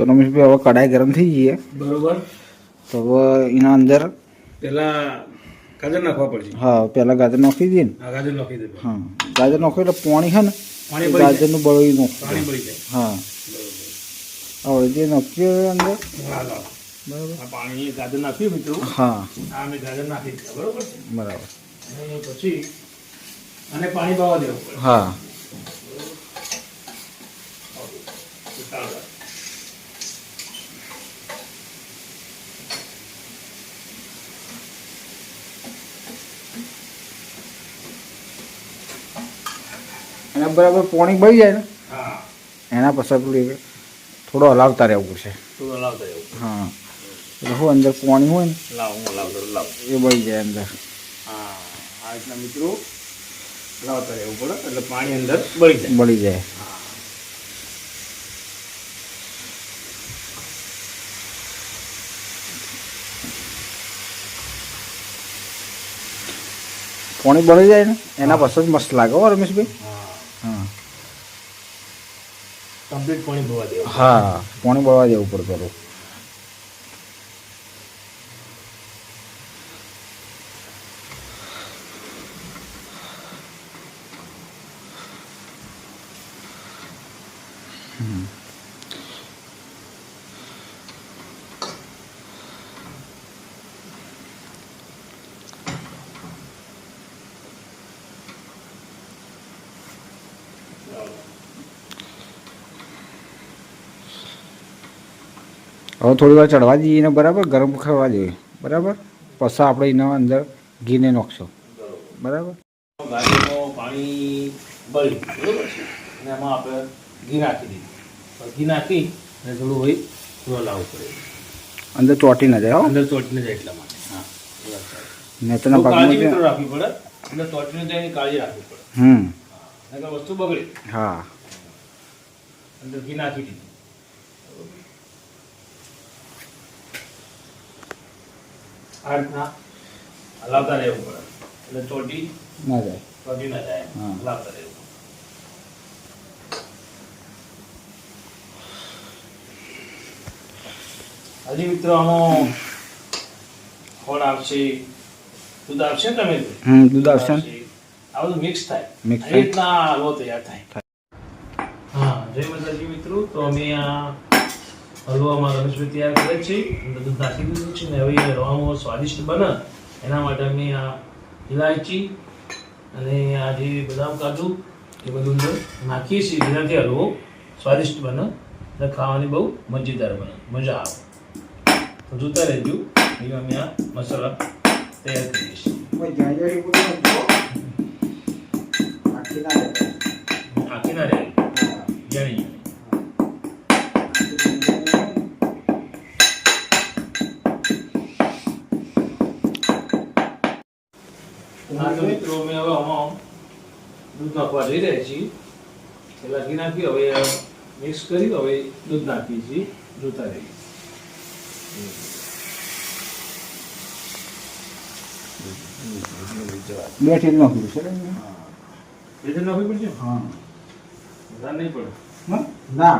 તો રમેશભાઈ હવે કઢાઈ ગરમ થઈ જઈએ બરોબર. તો હવે એના અંદર પેલા ગાજર નાખવા પડશે. હા પહેલાં ગાજર નાખી દઈએ ને. ગાજર નાખી દે હા. ગાજર નાખો એટલે પાણી છે ને પાણી ગાજરનું બળવી નાખો. પાણી ભરી જાય. હા. બરોબર. હવે જે નાખ્યું અંદર. બરાબર. પાણી ગાજર નાખ્યું મિત્રો. હા. આ મેં ગાજર નાખી બરોબર બરાબર. પછી અને પાણી પાવા દેવું હા. અને બરાબર પોણી બળી જાય ને હા. એના પછી પેલું થોડો હલાવતા રહેવું પડશે. હા. એટલે શું અંદર પોણી હોય ને એ બળી જાય અંદર. હા. આ રીતના મિત્રો હલાવતા રહેવું પડે એટલે પાણી અંદર બળી જાય. બળી જાય. પાણી બળી જાય ને એના પછી જ મસ્ત લાગે હો રમેશભાઈ હા હા કમ્પ્લીટ પાણી ભરવા દેવું હા પાણી ભરવા દેવું પડે પેલું હમ. હવે થોડી વાર ચડવા દઈએ એને બરાબર ગરમ કરવા જોઈએ. બરાબર? પસા આપણે એના અંદર ઘીને નાખશો. બરાબર? પાણી બળી બરોબર છે? અને એમાં આપણે ઘી નાખી દીધું. ઘી નાખી અને થોડું હોય થોડું લાવવું પડે. અંદર ચોટી ના જાય અંદર અંદર ચોટીને જાય એટલા માટે. હા. કાળજી ભાગમાં રાખવી પડે. અંદર ચોટીને જાય એની કાળજી રાખવી પડે. હમ. વસ્તુ બગડે. હા. અંદર ઘી નાખી દીધું. આ રીતના હલાવતા રહેવું પડે. એટલે ચોટી ના જાય. ચોટી ના જાય. હલાવતા રહેવું. હજી મિત્રો આનો ખોળ આવશે. દૂધ આવશે તમે? હમ દૂધ આવશે. આ બધું મિક્સ થાય. મિક્સ થાય. રીતના લો તૈયાર થાય. હા જય માતાજી મિત્રો. તો અમે આ હલવામાં રમેશભાઈ તૈયાર કરે છે. અને દૂધ નાખી દીધું છે. ને હવે એ રવામાં સ્વાદિષ્ટ બને. એના માટે અમે આ ઇલાયચી અને આ જે બદામ કાજુ એ બધું અંદર નાખીએ છીએ. જેનાથી હલવો સ્વાદિષ્ટ બને. અને ખાવાની બહુ મજેદાર બને. મજા આવે. તો જોતા રહેજો. અહીં અમે આ મસાલા તૈયાર કરીએ છીએ. આખી ના રહે. જાણી તો મિત્રો અમે હવે આમાં દૂધ નાખવા જઈ રહ્યા છીએ. પેલા ઘી નાખી હવે મિક્સ કરી હવે દૂધ નાખીએ છીએ જોતા રહીએ. બેઠી નાખ્યું છે ને? એટલે નાખવી પડશે? હા. વધારે નહીં પડે. હા? ના.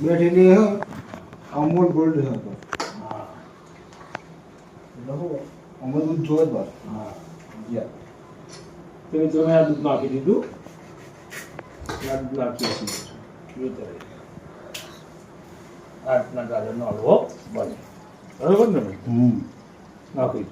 બે ટેલી હે. અમૂલ ગોલ્ડ હતો હા. અમૂલ દૂધ જોવે જ બસ હા. યા. તો મિત્રો મેં આ દૂધ નાખી દીધું આ દૂધ નાખી છીએ જોતા રહીએ આ રીતના ગાજરનો હલવો બને. બરોબર ને? હમ. નાખી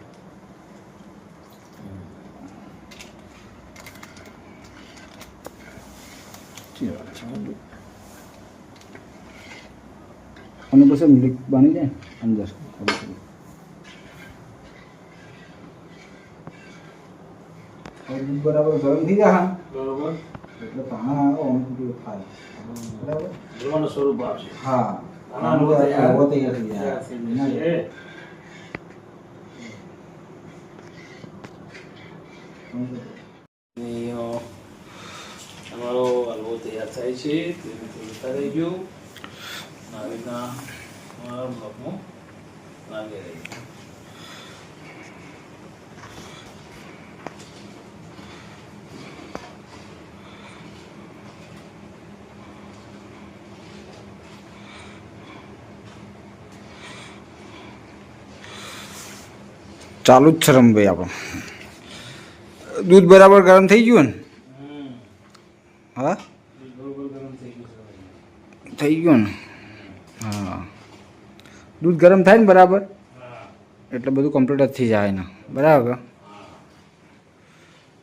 અને પછી મિલ્ક બની જાય અંદર. થોડું થોડું. હવે દૂધ બરાબર ગરમ થઈ જાય હા બરોબર એટલે પાણા આવે અમુક બધું થાય બરાબર જોવાનું સ્વરૂપ આવશે હા આના હલવો તૈયાર હલવો તૈયાર થઈ જાય તૈયાર થઈ જશે. અને, અ, અમારો હલવો તૈયાર થાય છે તેને જોતા રહેજો આવી રીતના અમારા બ્લોકમાં લાગે રહેજો ચાલુ જ છે રમભાઈ આપણો. દૂધ બરાબર ગરમ થઈ ગયું ને? હા? થઈ ગયું ને? હા. દૂધ ગરમ થાય ને બરાબર? એટલે બધું કમ્પ્લીટ જ થઈ જાય ને બરાબર?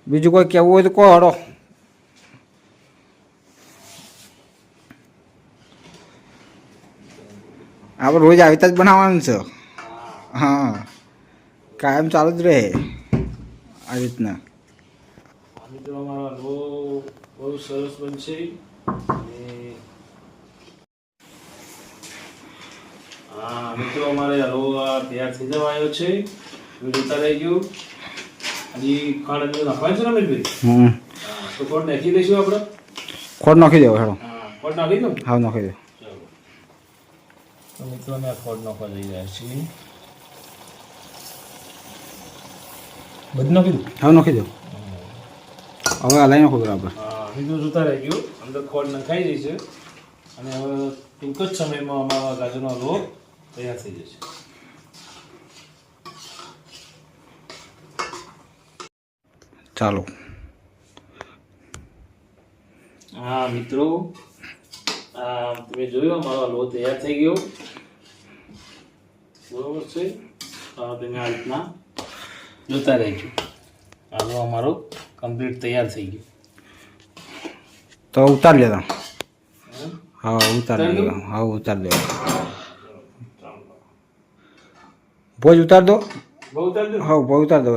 બીજું કોઈ કહેવું હોય તો કહો હડો આપણે રોજ આવી જ બનાવવાનું છે. હા. કાયમ ચાલુ જ રહે આ રીતના. મિત્રો અમારો હલવો બહુ સરસ બનશે. અને હા મિત્રો અમારે હલવો તૈયાર થઈ જવા આવ્યો છે. જોતા રહી ગયું હજી ખાંડ અંદર નાખવાની છે ને અમિતભાઈ હમ. તો ખોટ નાખી દઈશું આપણે. ખોટ નાખી દેવો હેડો. ખોટ નાખી દઉં? હા નાખી દો. મિત્રો આ ખોટ નાખવા જઈ રહ્યા છીએ. બધું નાખી દઉં? હવે નાખી દો હવે હલાવી નાખો બરાબર હા બીજું જોતા રહી ગયું. અંદર ખોડ નખાઈ જાય છે. અને હવે ટૂંક જ સમયમાં અમારો ગાજરનો હલવો તૈયાર થઈ જશે. ચાલો. હા મિત્રો. આ તમે જોયું અમારો હલવો તૈયાર થઈ ગયો. બરોબર છે? તમે આ રીતના જોતા રહેજો. હલવો અમારો કમ્પ્લીટ તૈયાર થઈ ગયો. તો ઉતાર લેતા. હા ઉતાર લેવા હા ઉતાર લેવા ભોજ ઉતાર દો. બહુ ઉતાર દો? હા ભોજ ઉતાર દો.